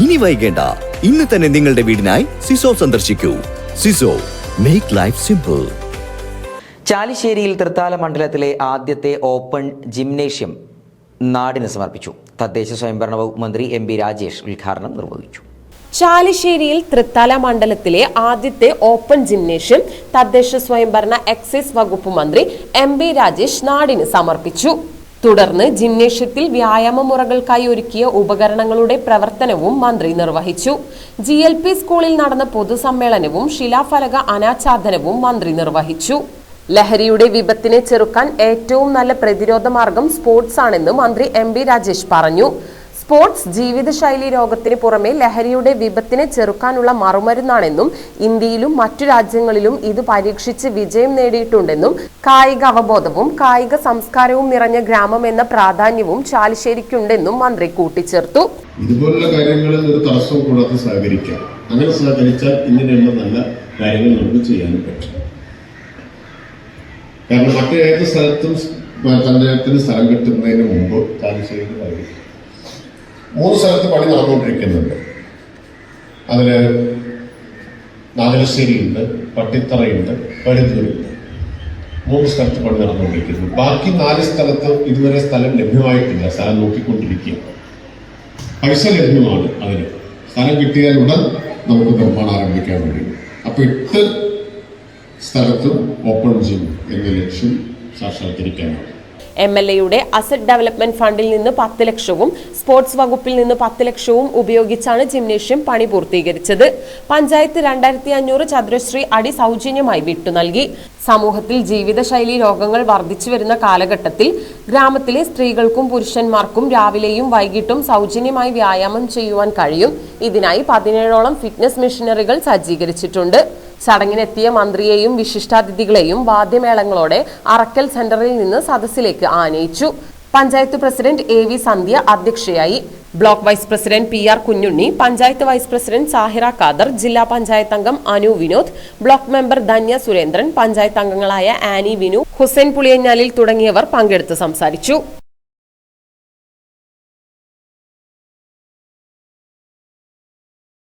ഇനി വൈകേണ്ട. ഇന്ന് തന്നെ നിങ്ങളുടെ വീടിനായി സിസോ സന്ദർശിക്കൂ. സിസോ മേക്ക് ലൈഫ് സിമ്പിൾ ചാലിശ്ശേരിയിൽ തൃത്താല മണ്ഡലത്തിലെ ആദ്യത്തെ ഓപ്പൺ ജിംനേഷ്യം നാടിന് സമർപ്പിച്ചു. തദ്ദേശ സ്വയംഭരണ വകുപ്പ് മന്ത്രി എം പി രാജേഷ് ഉദ്ഘാടനം നിർവഹിച്ചു. ചാലിശ്ശേരിയിൽ തൃത്താല മണ്ഡലത്തിലെ ആദ്യത്തെ ഓപ്പൺ ജിംനേഷ്യം തദ്ദേശ സ്വയംഭരണ എക്സൈസ് വകുപ്പ് മന്ത്രി എം ബി രാജേഷ് നാടിന് സമർപ്പിച്ചു. തുടർന്ന് ജിംനേഷ്യത്തിൽ വ്യായാമ മുറകൾക്കായി ഒരുക്കിയ ഉപകരണങ്ങളുടെ പ്രവർത്തനവും മന്ത്രി നിർവഹിച്ചു. ജി എൽ പി സ്കൂളിൽ നടന്ന പൊതുസമ്മേളനവും ശിലാഫലക അനാച്ഛാദനവും മന്ത്രി നിർവഹിച്ചു. ലഹരിയുടെ വിപത്തിനെ ചെറുക്കാൻ ഏറ്റവും നല്ല പ്രതിരോധ മാർഗം സ്പോർട്സ് ആണെന്ന് മന്ത്രി എം ബി രാജേഷ് പറഞ്ഞു. സ്പോർട്സ് ജീവിതശൈലി രോഗത്തിന് പുറമെ ലഹരിയുടെ വിപത്തിനെ ചെറുക്കാനുള്ള മറുമരുന്നാണെന്നും ഇന്ത്യയിലും മറ്റു രാജ്യങ്ങളിലും ഇത് പരീക്ഷിച്ച് വിജയം നേടിയിട്ടുണ്ടെന്നും കായിക അവബോധവും കായിക സംസ്കാരവും നിറഞ്ഞ ഗ്രാമം എന്ന പ്രാധാന്യവും ചാലിശ്ശേരിക്കുണ്ടെന്നും മന്ത്രി കൂട്ടിച്ചേർത്തു. ഇതുപോലുള്ള കാര്യങ്ങളിൽ ഒരു തടസ്സവും കൂടാതെ സഹകരിക്കാം. അങ്ങനെ സഹകരിച്ചാൽ ഇങ്ങനെയുള്ള നല്ല കാര്യങ്ങൾ നമുക്ക് ചെയ്യാനും പറ്റും. കാരണം മറ്റേത് സ്ഥലത്തും പഞ്ചായത്തിന് സ്ഥലം കിട്ടുന്നതിന് മുമ്പ് ചാലിശ്ശേരി മൂന്ന് സ്ഥലത്ത് പണി നടന്നുകൊണ്ടിരിക്കുന്നുണ്ട്. അതിൽ നാഗലശ്ശേരിയുണ്ട് പട്ടിത്തറയുണ്ട് പരുത്തൂരുണ്ട് മൂന്ന് സ്ഥലത്ത് പണി നടന്നുകൊണ്ടിരിക്കുന്നു. ബാക്കി നാല് സ്ഥലത്ത് ഇതുവരെ സ്ഥലം ലഭ്യമായിട്ടില്ല. സ്ഥലം നോക്കിക്കൊണ്ടിരിക്കുക. പൈസ ലഭ്യമാണ് അതിന്. സ്ഥലം കിട്ടിയാൽ ഉടൻ നമുക്ക് നിർമ്മാണം ആരംഭിക്കാൻ വേണ്ടി അപ്പോൾ എട്ട് സ്ഥലത്തും ഓപ്പൺ ജിം എന്ന ലക്ഷ്യം സാക്ഷാത്കരിക്കാനാണ്. എം എൽ എയുടെ അസറ്റ് ഡെവലപ്മെന്റ് ഫണ്ടിൽ നിന്ന് പത്ത് ലക്ഷവും സ്പോർട്സ് വകുപ്പിൽ നിന്ന് പത്ത് ലക്ഷവും ഉപയോഗിച്ചാണ് ജിംനേഷ്യം പണി പൂർത്തീകരിച്ചത്. പഞ്ചായത്ത് രണ്ടായിരത്തി അഞ്ഞൂറ് ചതുരശ്രീ അടി സൗജന്യമായി വിട്ടു നൽകി. സമൂഹത്തിൽ ജീവിതശൈലി രോഗങ്ങൾ വർദ്ധിച്ചു വരുന്ന കാലഘട്ടത്തിൽ ഗ്രാമത്തിലെ സ്ത്രീകൾക്കും പുരുഷന്മാർക്കും രാവിലെയും വൈകിട്ടും സൗജന്യമായി വ്യായാമം ചെയ്യുവാൻ കഴിയും. ഇതിനായി പതിനേഴോളം ഫിറ്റ്നസ് മെഷീനറികൾ സജ്ജീകരിച്ചിട്ടുണ്ട്. ചടങ്ങിനെത്തിയ മന്ത്രിയെയും വിശിഷ്ടാതിഥികളെയും വാദ്യമേളങ്ങളോടെ അറക്കൽ സെന്ററിൽ നിന്ന് സദസ്സിലേക്ക് ആനയിച്ചു. Panchayat president A V Sandhya അധ്യക്ഷയായി. Block vice president P R Kunhunni panchayat vice president Sahira Khader ജില്ലാ പഞ്ചായത്ത് അംഗം അനു വിനോദ് ബ്ലോക്ക് മെമ്പർ ധന്യ സുരേന്ദ്രൻ പഞ്ചായത്ത് അംഗങ്ങളായ ആനി വിനു ഹുസൈൻ പുളിയഞ്ഞാലിൽ തുടങ്ങിയവർ പങ്കെടുത്ത് സംസാരിച്ചു.